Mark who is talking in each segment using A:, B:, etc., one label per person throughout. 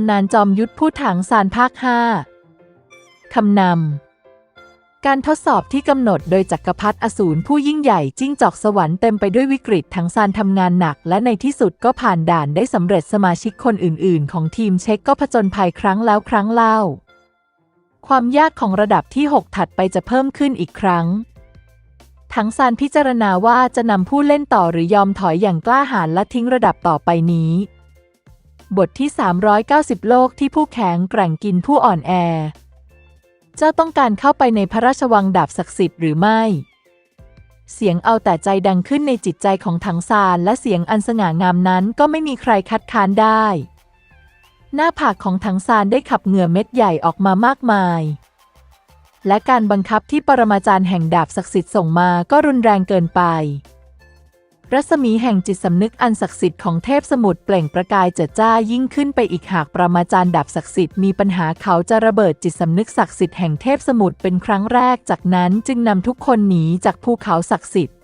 A: ำนานจอมยุทธพูดถังซานภาค5คำนำ การทดสอบที่กำหนดโดยจักรพรรดิอสูรผู้ยิ่งใหญ่จิ้งจอกสวรรค์เต็มไปด้วยวิกฤตถังซานทำงานหนัก และในที่สุดก็ผ่านด่านได้สำเร็จสมาชิกคนอื่น ๆ ของทีมเช็คก็ผจญภัยครั้งแล้วครั้งเล่า ความยากของระดับที่ 6 ถัดไปจะเพิ่มขึ้นอีกครั้งถังซานพิจารณาว่าจะนำผู้เล่นต่อหรือยอมถอยอย่างกล้าหาญและทิ้งระดับต่อไปนี้ บทที่ 390 โลกที่ผู้แข็งแกร่งกินผู้อ่อนแอ เจ้าต้องการเข้าไปในพระราชวังดาบศักดิ์สิทธิ์หรือไม่ เสียงเอาแต่ใจดังขึ้นในจิตใจของถังซานและเสียงอันสง่างามนั้นก็ไม่มีใครคัดค้านได้ หน้าผากของถังซานได้ขับเหงื่อเม็ดใหญ่ออกมามากมาย และการบังคับที่ปรมาจารย์แห่งดาบศักดิ์สิทธิ์ส่งมาก็รุนแรงเกินไป รัศมีแห่งจิตสำนึกอันศักดิ์สิทธิ์ของเทพสมุทรเปล่งประกายเจิดจ้ายิ่งขึ้นไปอีกหากประมาจารย์ดาบศักดิ์สิทธิ์มีปัญหาเขาจะระเบิดจิตสำนึกศักดิ์สิทธิ์แห่งเทพสมุทรเป็นครั้งแรกจากนั้นจึงนำทุกคนหนีจากภูเขาศักดิ์สิทธิ์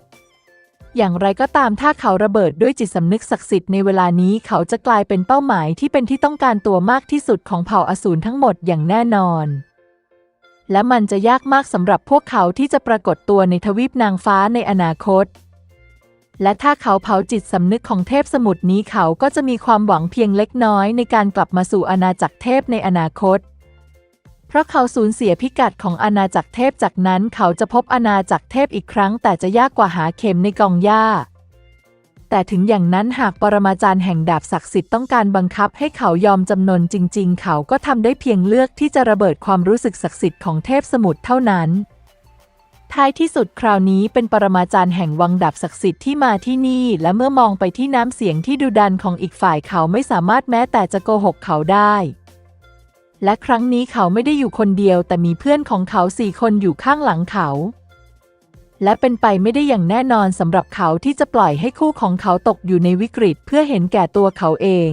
A: อย่างไรก็ตามถ้าเขาระเบิดด้วยจิตสำนึกศักดิ์สิทธิ์ในเวลานี้เขาจะกลายเป็นเป้าหมายที่เป็นที่ต้องการตัวมากที่สุดของเผ่าอสูรทั้งหมดอย่างแน่นอนและมันจะยากมากสำหรับพวกเขาที่จะปรากฏตัวในทวีปนางฟ้าในอนาคต และถ้าเขาเผาจิตสำนึกของเทพสมุทรนี้เขาก็จะมีความหวังเพียงเล็กน้อยในการกลับมาสู่อาณาจักรเทพในอนาคต เพราะเขาสูญเสียพิกัดของอาณาจักรเทพจากนั้นเขาจะพบอาณาจักรเทพอีกครั้ง แต่จะยากกว่าหาเข็มในกองหญ้า แต่ถึงอย่างนั้นหากปรมาจารย์แห่งดาบศักดิ์สิทธิ์ต้องการบังคับให้เขายอมจำนนจริง ๆ เขาก็ทำได้เพียงเลือกที่จะระเบิดความรู้สึกศักดิ์สิทธิ์ของเทพสมุทรเท่านั้น ท้ายที่สุดคราวนี้เป็นปรมาจารย์แห่งวังดาบศักดิ์สิทธิ์ที่มาที่นี่ และเมื่อมองไปที่น้ำเสียงที่ดุดันของอีกฝ่ายเขาไม่สามารถแม้แต่จะโกหกเขาได้ และครั้งนี้เขาไม่ได้อยู่คนเดียว แต่มีเพื่อนของเขาสี่คนอยู่ข้างหลังเขา และเป็นไปไม่ได้อย่างแน่นอนสำหรับเขาที่จะปล่อยให้คู่ของเขาตกอยู่ในวิกฤตเพื่อเห็นแก่ตัวเขาเอง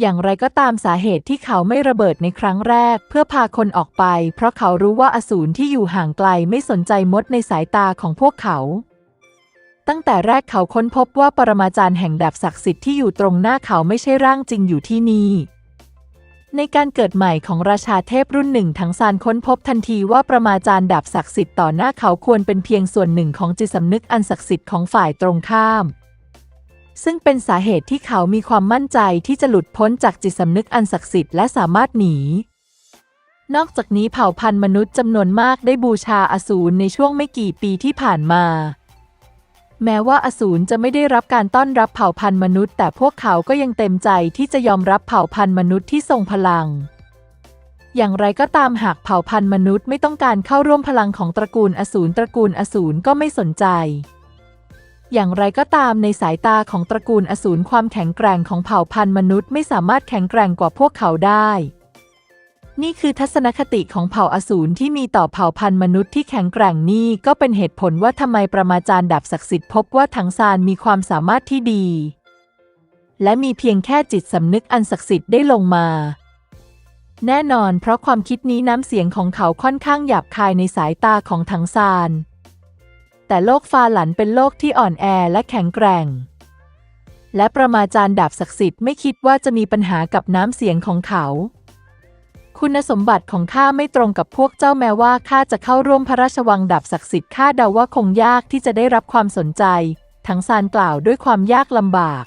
A: อย่างไรก็ตามสาเหตุที่เขาไม่ระเบิดในครั้งแรก เพื่อพาคนออกไป เพราะเขารู้ว่าอสูรที่อยู่ห่างไกลไม่สนใจมดในสายตาของพวกเขา ตั้งแต่แรกเขาค้นพบว่าปรมาจารย์แห่งดาบศักดิ์สิทธิ์ที่อยู่ตรงหน้าเขาไม่ใช่ร่างจริงอยู่ที่นี่ในการเกิดใหม่ของราชาเทพรุ่นหนึ่งทั้งซานค้นพบทันทีว่าประมาจารย์ดาบศักดิ์สิทธิ์ต่อหน้าเขาควรเป็นเพียงส่วนหนึ่งของจิตสำนึกอันศักดิ์สิทธิ์ของฝ่ายตรงข้าม ซึ่งเป็นสาเหตุที่เขามีความมั่นใจที่จะหลุดพ้นจากจิตสำนึกอันศักดิ์สิทธิ์และสามารถหนี นอกจากนี้เผ่าพันธุ์มนุษย์จำนวนมากได้บูชาอสูรในช่วงไม่กี่ปีที่ผ่านมา แม้ว่าอสูรจะไม่ได้รับการต้อนรับเผ่าพันธุ์มนุษย์ แต่พวกเขาก็ยังเต็มใจที่จะยอมรับเผ่าพันธุ์มนุษย์ที่ทรงพลังอย่างไรก็ตามหากเผ่าพันธุ์มนุษย์ไม่ต้องการเข้าร่วมพลังของตระกูลอสูรตระกูลอสูรก็ไม่สนใจ อย่างไรก็ตามในสายตาของตระกูลอสูรความแข็งแกร่งของเผ่าพันธุ์มนุษย์ไม่สามารถแข็งแกร่งกว่าพวกเขาได้ นี่คือทัศนคติของเผ่าอสูรที่มีต่อเผ่าพันธุ์มนุษย์ที่แข็งแกร่งนี่ก็เป็นเหตุผลว่าทำไมประมาจารย์ดาบศักดิ์สิทธิ์พบว่าถังซานมีความสามารถที่ดี และมีเพียงแค่จิตสำนึกอันศักดิ์สิทธิ์ได้ลงมาแน่นอนเพราะความคิดนี้น้ำเสียงของเขาค่อนข้างหยาบคายในสายตาของถังซาน แต่โลกฟาหลันเป็นโลกที่อ่อนแอและแข็งแกร่ง และประมาจารย์ดาบศักดิ์สิทธิ์ไม่คิดว่าจะมีปัญหากับน้ำเสียงของเขา คุณสมบัติของข้าไม่ตรงกับพวกเจ้าแม้ว่าข้าจะเข้าร่วมพระราชวังดาบศักดิ์สิทธิ์ข้าเดาว่าคงยากที่จะได้รับความสนใจ ทั้งซานกล่าวด้วยความยากลำบาก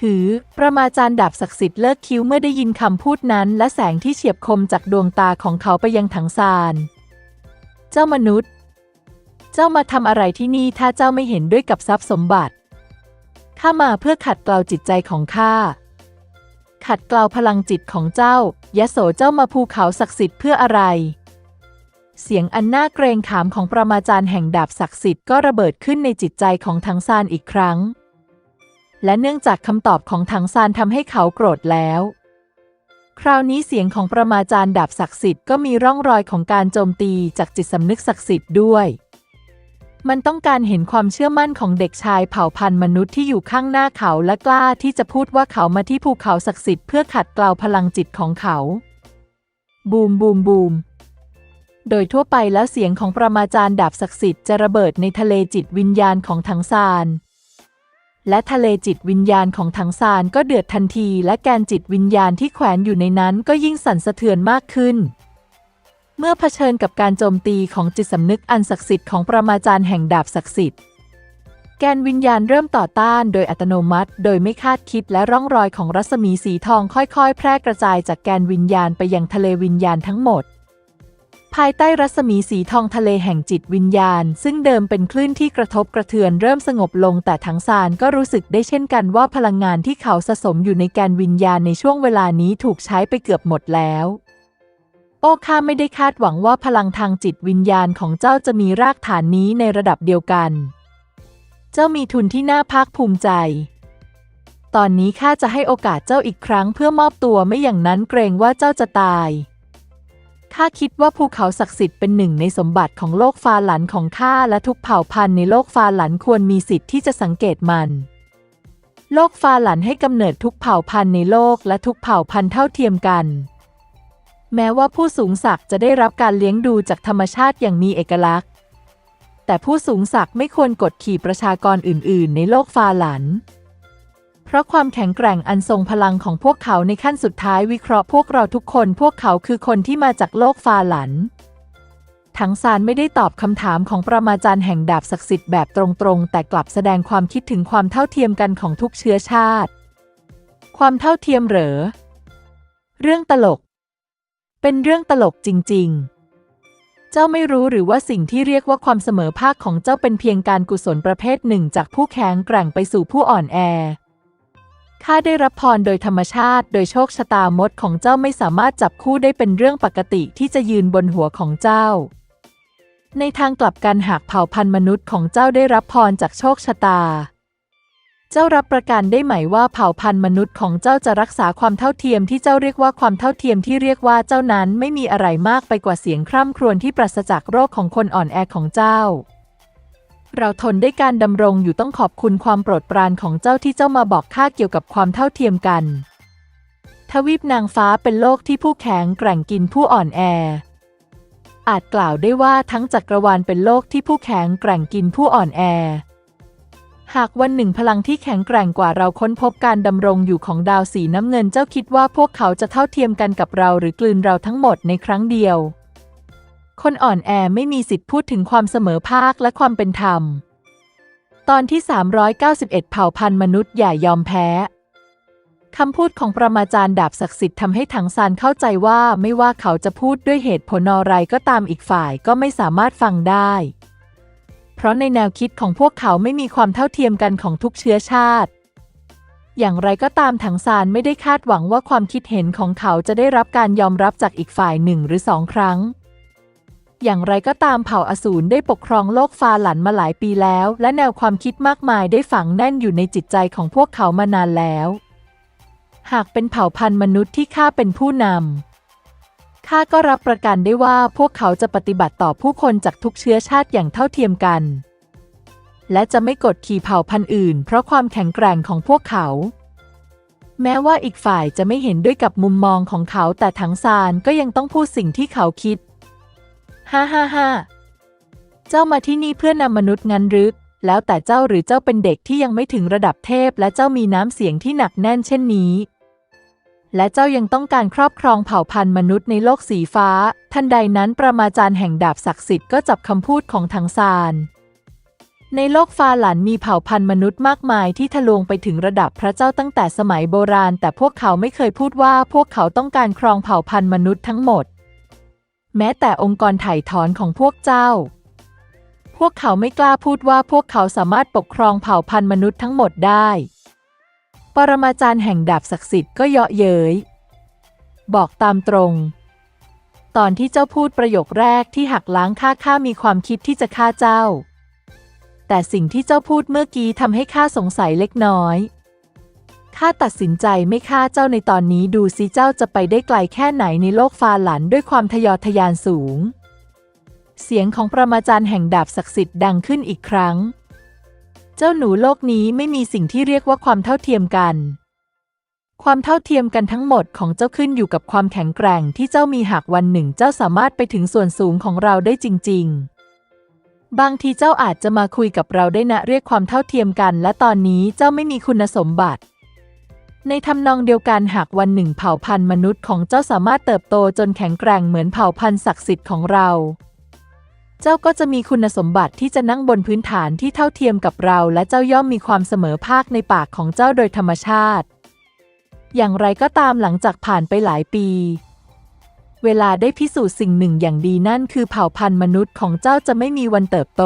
A: หือ ประมาจารย์ดาบศักดิ์สิทธิ์เลิกคิ้วเมื่อได้ยินคำพูดนั้น และแสงที่เฉียบคมจากดวงตาของเขาไปยังถังซาน เจ้ามนุษย์ เจ้ามาทำอะไรที่นี่ถ้าเจ้าไม่เห็นด้วยกับทรัพย์สมบัติ ข้ามาเพื่อขัดเกลาจิตใจของข้า ขัดเกลาพลังจิตของเจ้ายะโสเจ้ามาภูเขาศักดิ์สิทธิ์เพื่ออะไร เสียงอันน่าเกรงขามของประมาจารย์แห่งดาบศักดิ์สิทธิ์ก็ระเบิดขึ้นในจิตใจของทังซานอีกครั้ง และเนื่องจากคำตอบของทังซานทำให้เขาโกรธแล้วคราวนี้เสียงของประมาจารย์ดาบศักดิ์สิทธิ์ก็มีร่องรอยของการโจมตีจากจิตสำนึกศักดิ์สิทธิ์ด้วย มันต้องการเห็นความเชื่อมั่นของเด็กชายเผ่าพันธุ์มนุษย์ที่อยู่ข้างหน้าเขาและกล้าที่จะพูดว่าเขามาที่ภูเขาศักดิ์สิทธิ์เพื่อขัดเกลาพลังจิตของเขา บูมบูมบูมโดยทั่วไปแล้วเสียงของประมาจารย์ดาบศักดิ์สิทธิ์จะระเบิดในทะเลจิตวิญญาณของทั้งซาน และทะเลจิตวิญญาณของถังซานก็เดือดทันที และแกนจิตวิญญาณที่แขวนอยู่ในนั้นก็ยิ่งสั่นสะเทือนมากขึ้น เมื่อเผชิญกับการโจมตีของจิตสำนึกอันศักดิ์สิทธิ์ของประมาจารย์แห่งดาบศักดิ์สิทธิ์ แกนวิญญาณเริ่มต่อต้านโดยอัตโนมัติ โดยไม่คาดคิดและร่องรอยของรัศมีสีทองค่อยๆ แพร่กระจายจากแกนวิญญาณไปยังทะเลวิญญาณทั้งหมด ภายใต้รัศมีสีทองทะเลแห่งจิตวิญญาณ ซึ่งเดิมเป็นคลื่นที่กระทบกระเทือนเริ่มสงบลงแต่ถังซานก็รู้สึกได้เช่นกันว่าพลังงานที่เขาสะสมอยู่ในแกนวิญญาณในช่วงเวลานี้ถูกใช้ไปเกือบหมดแล้ว โอ้ข้าไม่ได้คาดหวังว่าพลังทางจิตวิญญาณของเจ้าจะมีรากฐานนี้ในระดับเดียวกัน เจ้ามีทุนที่น่าภาคภูมิใจ ตอนนี้ข้าจะให้โอกาสเจ้าอีกครั้งเพื่อมอบตัวไม่อย่างนั้นเกรงว่าเจ้าจะตายข้าคิดว่าภูเขาศักดิ์สิทธิ์เป็นหนึ่งในสมบัติของโลกฟาหลันของข้าและทุกเผ่าพันธุ์ในโลกฟาหลันควรมีสิทธิ์ที่จะสังเกตมัน โลกฟาหลันให้กำเนิดทุกเผ่าพันธุ์ในโลกและทุกเผ่าพันธุ์เท่าเทียมกัน แม้ว่าผู้สูงศักดิ์จะได้รับการเลี้ยงดูจากธรรมชาติอย่างมีเอกลักษณ์ แต่ผู้สูงศักดิ์ไม่ควรกดขี่ประชากรอื่น ๆ ในโลกฟาหลัน เพราะความแข็งแกร่งอันทรงพลังของพวกเขาในขั้นสุดท้ายวิเคราะห์พวกเราทุกคนพวกเขาคือคนที่มาจากโลกฟาหลันถังซานไม่ได้ตอบคำถามของประมาจารย์แห่งดาบศักดิ์สิทธิ์แบบตรงๆ แต่กลับแสดงความคิดถึงความเท่าเทียมกันของทุกเชื้อชาติ ความเท่าเทียมเหรอ เรื่องตลก เป็นเรื่องตลกจริง ๆ เจ้าไม่รู้หรือว่าสิ่งที่เรียกว่าความเสมอภาคของเจ้าเป็นเพียงการกุศลประเภทหนึ่ง จากผู้แข็งแกร่งไปสู่ผู้อ่อนแอ ข้าได้รับพรโดยธรรมชาติ โดยโชคชะตามดของเจ้าไม่สามารถจับคู่ได้เป็นเรื่องปกติที่จะยืนบนหัวของเจ้า ในทางกลับกันหากเผ่าพันธุ์มนุษย์ของเจ้าได้รับพรจากโชคชะตา เจ้ารับประกันได้ไหมว่าเผ่าพันธุ์มนุษย์ของเจ้าจะรักษาความเท่าเทียมที่เจ้าเรียกว่าความเท่าเทียมที่เรียกว่าเจ้านั้นไม่มีอะไรมากไปกว่าเสียงคร่ำครวญที่ปราศจากโรคของคนอ่อนแอของเจ้า เราทนได้การดำรงอยู่ต้องขอบคุณความโปรดปรานของเจ้าที่เจ้ามาบอกข้าเกี่ยวกับความเท่าเทียมกัน ทวีปนางฟ้าเป็นโลกที่ผู้แข็งแกร่งกินผู้อ่อนแอ อาจกล่าวได้ว่าทั้งจักรวาลเป็นโลกที่ผู้แข็งแกร่งกินผู้อ่อนแอ หากวันหนึ่งพลังที่แข็งแกร่งกว่าเราค้นพบการดำรงอยู่ของดาวสีน้ำเงินเจ้าคิดว่าพวกเขาจะเท่าเทียมกันกับเราหรือกลืนเราทั้งหมดในครั้งเดียว คนอ่อนแอไม่มีสิทธิ์พูดถึงความเสมอภาคและความเป็นธรรม ตอนที่ 391 เผ่าพันธุ์มนุษย์อย่ายอมแพ้คำพูดของประมาจารย์ดาบศักดิ์สิทธิ์ทำให้ถังซานเข้าใจว่าไม่ว่าเขาจะพูดด้วยเหตุผลอะไรก็ตามอีกฝ่ายก็ไม่สามารถฟังได้ เพราะในแนวคิดของพวกเขาไม่มีความเท่าเทียมกันของทุกเชื้อชาติ อย่างไรก็ตามถังซานไม่ได้คาดหวังว่าความคิดเห็นของเขาจะได้รับการยอมรับจากอีกฝ่ายหนึ่งหรือสองครั้ง อย่างไรก็ตามเผ่าอสูรได้ปกครองโลกฟาหลันมาหลายปีแล้ว และแนวความคิดมากมายได้ฝังแน่นอยู่ในจิตใจของพวกเขามานานแล้ว หากเป็นเผ่าพันธุ์มนุษย์ที่ข้าเป็นผู้นำ ข้าก็รับประกันได้ว่าพวกเขาจะปฏิบัติต่อผู้คนจากทุกเชื้อชาติอย่างเท่าเทียมกัน และจะไม่กดขี่เผ่าพันธุ์อื่น เพราะความแข็งแกร่งของพวกเขา แม้ว่าอีกฝ่ายจะไม่เห็นด้วยกับมุมมองของเขาแต่ถังซานก็ยังต้องพูดสิ่งที่เขาคิดฮ่าฮ่าฮ่าเจ้ามาที่นี่เพื่อนำมนุษย์งันหรือแล้วแต่เจ้าหรือเจ้าเป็นเด็กที่ยังไม่ถึงระดับเทพ และเจ้ามีน้ำเสียงที่หนักแน่นเช่นนี้ และเจ้ายังต้องการครอบครองเผ่าพันธุ์มนุษย์ในโลกสีฟ้า ทันใดนั้นประมาจารย์แห่งดาบศักดิ์สิทธิ์ก็จับคำพูดของถังซานในโลกฟาหลันมีเผ่าพันธุ์มนุษย์มากมายที่ทะลวงไปถึงระดับพระเจ้าตั้งแต่สมัยโบราณ แต่พวกเขาไม่เคยพูดว่าพวกเขาต้องการครองเผ่าพันธุ์มนุษย์ทั้งหมด แม้แต่องค์กรไถ่ถอนของพวกเจ้า พวกเขาไม่กล้าพูดว่าพวกเขาสามารถปกครองเผ่าพันธุ์มนุษย์ทั้งหมดได้ ปรมาจารย์แห่งดาบศักดิ์สิทธิ์ก็เยาะเย้ย บอกตามตรง ตอนที่เจ้าพูดประโยคแรกที่หักล้างข้าข้ามีความคิดที่จะฆ่าเจ้า แต่สิ่งที่เจ้าพูดเมื่อกี้ทำให้ข้าสงสัยเล็กน้อยข้าตัดสินใจไม่ฆ่าเจ้าในตอนนี้ดูสิเจ้าจะไปได้ไกลแค่ไหนในโลกฟาหลันด้วยความทะยอทะยานสูง เสียงของประมาจารย์แห่งดาบศักดิ์สิทธิ์ดังขึ้นอีกครั้ง เจ้าหนูโลกนี้ไม่มีสิ่งที่เรียกว่าความเท่าเทียมกัน ความเท่าเทียมกันทั้งหมดของเจ้าขึ้นอยู่กับความแข็งแกร่งที่เจ้ามีหากวันหนึ่งเจ้าสามารถไปถึงส่วนสูงของเราได้จริง ๆบางทีเจ้าอาจจะมาคุยกับเราได้นะเรียกความเท่าเทียมกัน และตอนนี้เจ้าไม่มีคุณสมบัติ ในทำนองเดียวกันหากวันหนึ่งเผ่าพันธุ์มนุษย์ของเจ้าสามารถเติบโตจนแข็งแกร่งเหมือนเผ่าพันธุ์ศักดิ์สิทธิ์ของเรา เจ้าก็จะมีคุณสมบัติที่จะนั่งบนพื้นฐานที่เท่าเทียมกับเรา และเจ้าย่อมมีความเสมอภาคในปากของเจ้าโดยธรรมชาติ อย่างไรก็ตามหลังจากผ่านไปหลายปี เวลาได้พิสูจน์สิ่งหนึ่งอย่างดีนั่นคือเผ่าพันธุ์มนุษย์ของเจ้าจะไม่มีวันเติบโต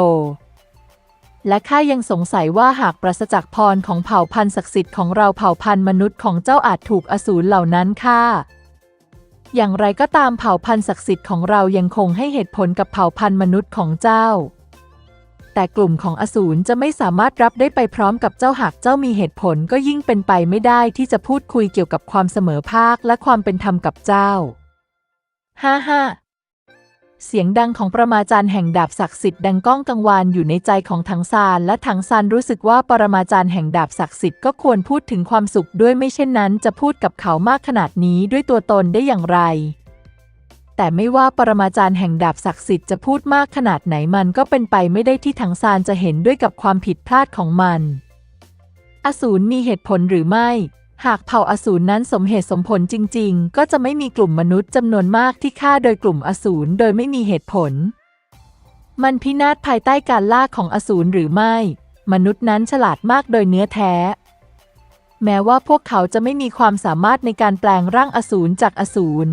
A: และข้ายังสงสัยว่าหากปราศจากพรของเผ่าพันธุ์ศักดิ์สิทธิ์ของเราเผ่าพันธุ์มนุษย์ของเจ้าอาจถูกอสูรเหล่านั้นฆ่า อย่างไรก็ตามเผ่าพันธุ์ศักดิ์สิทธิ์ของเรายังคงให้เหตุผลกับเผ่าพันธุ์มนุษย์ของเจ้า แต่กลุ่มของอสูรจะไม่สามารถรับได้ไปพร้อมกับเจ้าหากเจ้ามีเหตุผลก็ยิ่งเป็นไปไม่ได้ที่จะพูดคุยเกี่ยวกับความเสมอภาคและความเป็นธรรมกับเจ้า ฮ่าฮ่า เสียงดังของประมาจารย์แห่งดาบศักดิ์สิทธิ์ดังก้องกังวานอยู่ในใจของถังซานและถังซานรู้สึกว่าปรมาจารย์แห่งดาบศักดิ์สิทธิ์ก็ควรพูดถึงความสุขด้วยไม่เช่นนั้น จะพูดกับเขามากขนาดนี้ด้วยตัวตนได้อย่างไร แต่ไม่ว่าปรมาจารย์แห่งดาบศักดิ์สิทธิ์จะพูดมากขนาดไหนมันก็เป็นไปไม่ได้ที่ถังซานจะเห็นด้วยกับความผิดพลาดของมัน อสูรมีเหตุผลหรือไม่ หากเผ่าอสูรนั้นสมเหตุสมผลจริง ๆ ก็จะไม่มีกลุ่มมนุษย์จำนวนมากที่ฆ่าโดยกลุ่มอสูรโดยไม่มีเหตุผล มันพินาศภายใต้การล่าของอสูรหรือไม่ มนุษย์นั้นฉลาดมากโดยเนื้อแท้ แม้ว่าพวกเขาจะไม่มีความสามารถในการแปลงร่างอสูรจากอสูร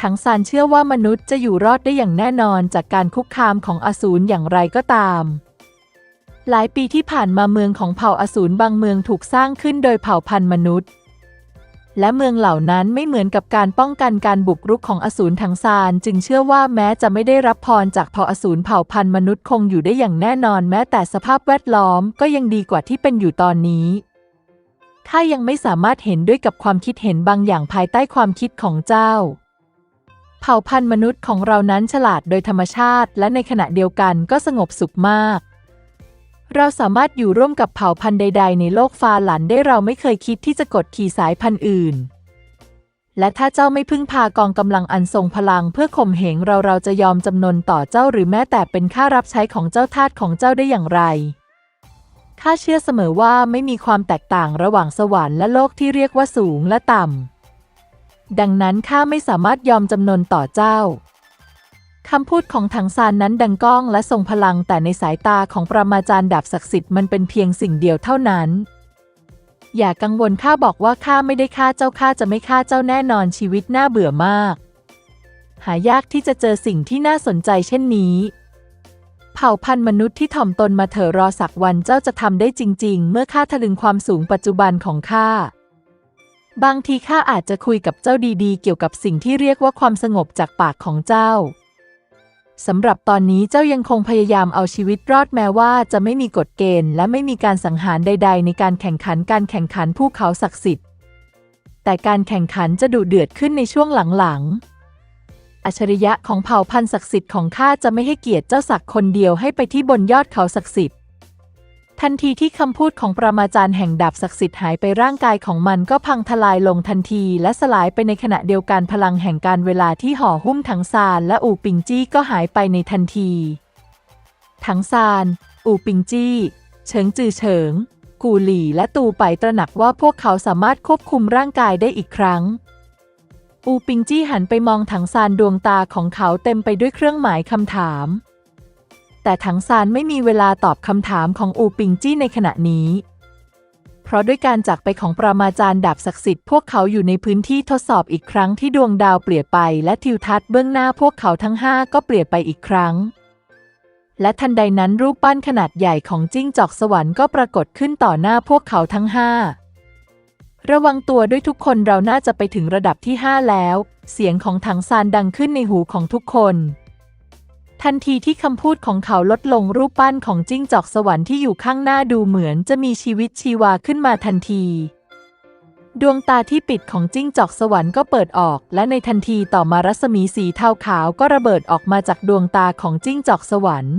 A: ทั้งซานเชื่อว่ามนุษย์จะอยู่รอดได้อย่างแน่นอนจากการคุกคามของอสูรอย่างไรก็ตาม หลายปีที่ผ่านมาเมืองของเผ่าอสูรบางเมืองถูกสร้างขึ้นโดยเผ่าพันธุ์มนุษย์ และเมืองเหล่านั้นไม่เหมือนกับการป้องกันการบุกรุกของอสูรทั้งซาน จึงเชื่อว่าแม้จะไม่ได้รับพรจากเผ่าอสูรเผ่าพันธุ์มนุษย์คงอยู่ได้อย่างแน่นอน แม้แต่สภาพแวดล้อมก็ยังดีกว่าที่เป็นอยู่ตอนนี้ข้ายังไม่สามารถเห็นด้วยกับความคิดเห็นบางอย่างภายใต้ความคิดของเจ้า เผ่าพันธุ์มนุษย์ของเรานั้นฉลาดโดยธรรมชาติ และในขณะเดียวกันก็สงบสุขมาก เราสามารถอยู่ร่วมกับเผ่าพันธุ์ใด ๆ ในโลกฟาหลันได้เราไม่เคยคิดที่จะกดขี่สายพันธุ์อื่น และถ้าเจ้าไม่พึ่งพากองกำลังอันทรงพลังเพื่อข่มเหงเราเราจะยอมจำนนต่อเจ้าหรือแม้แต่เป็นค่ารับใช้ของเจ้าทาสของเจ้าได้อย่างไรข้าเชื่อเสมอว่าไม่มีความแตกต่างระหว่างสวรรค์และโลกที่เรียกว่าสูงและต่ำดังนั้นข้าไม่สามารถยอมจำนนต่อเจ้า คำพูดของถังซานนั้นดังก้องและทรงพลังแต่ในสายตาของปรมาจารย์ดาบศักดิ์สิทธิ์มันเป็นเพียงสิ่งเดียวเท่านั้น อย่ากังวลข้าบอกว่าข้าไม่ได้ฆ่าเจ้าข้าจะไม่ฆ่าเจ้าแน่นอนชีวิตน่าเบื่อมาก หายากที่จะเจอสิ่งที่น่าสนใจเช่นนี้ เผ่าพันธุ์มนุษย์ที่ถ่อมตนมาเถอะรอสักวันเจ้าจะทำได้จริง ๆ เมื่อข้าทะลึงความสูงปัจจุบันของข้าบางทีข้าอาจจะคุยกับเจ้าดีๆ เกี่ยวกับสิ่งที่เรียกว่าความสงบจากปากของเจ้า สำหรับตอนนี้เจ้ายังคงพยายามเอาชีวิตรอดแม้ว่าจะไม่มีกฎเกณฑ์ และไม่มีการสังหารใด ๆ ในการแข่งขันการแข่งขันภูเขาศักดิ์สิทธิ์ แต่การแข่งขันจะดุเดือดขึ้นในช่วงหลังๆ อัจฉริยะของเผ่าพันธุ์ศักดิ์สิทธิ์ของข้าจะไม่ให้เกียรติเจ้าศักดิ์คนเดียวให้ไปที่บนยอดเขาศักดิ์สิทธิ์ ทันทีที่คำพูดของปรมาจารย์แห่งดาบศักดิ์สิทธิ์หายไปร่างกายของมันก็พังทลายลงทันทีและสลายไปในขณะเดียวกันพลังแห่งการเวลาที่ห่อหุ้มถังซานและอู่ปิงจี้ก็หายไปในทันทีถังซาน อู่ปิงจี้ เฉิงจือเฉิง กูหลี่และตูไปตระหนักว่าพวกเขาสามารถควบคุมร่างกายได้อีกครั้ง อูปิงจี้หันไปมองถังซานดวงตาของเขาเต็มไปด้วยเครื่องหมายคำถาม แต่ถังซานไม่มีเวลาตอบคำถามของอูปิงจี้ในขณะนี้ เพราะด้วยการจากไปของปรามาจารย์ดาบศักดิ์สิทธิ์พวกเขาอยู่ในพื้นที่ทดสอบอีกครั้งที่ดวงดาวเปลี่ยนไปและทิวทัศน์เบื้องหน้าพวกเขาทั้งห้าก็เปลี่ยนไปอีกครั้ง และทันใดนั้นรูปปั้นขนาดใหญ่ของจิ้งจอกสวรรค์ก็ปรากฏขึ้นต่อหน้าพวกเขาทั้งห้าระวังตัวด้วยทุกคนเราน่าจะไปถึงระดับที่ 5 แล้ว เสียงของถังซานดังขึ้นในหูของทุกคน ทันทีที่คำพูดของเขาลดลงรูปปั้นของจิ้งจอกสวรรค์ที่อยู่ข้างหน้าดูเหมือนจะมีชีวิตชีวาขึ้นมาทันที ดวงตาที่ปิดของจิ้งจอกสวรรค์ก็เปิดออก และในทันทีต่อมารัศมีสีเทาขาวก็ระเบิดออกมาจากดวงตาของจิ้งจอกสวรรค์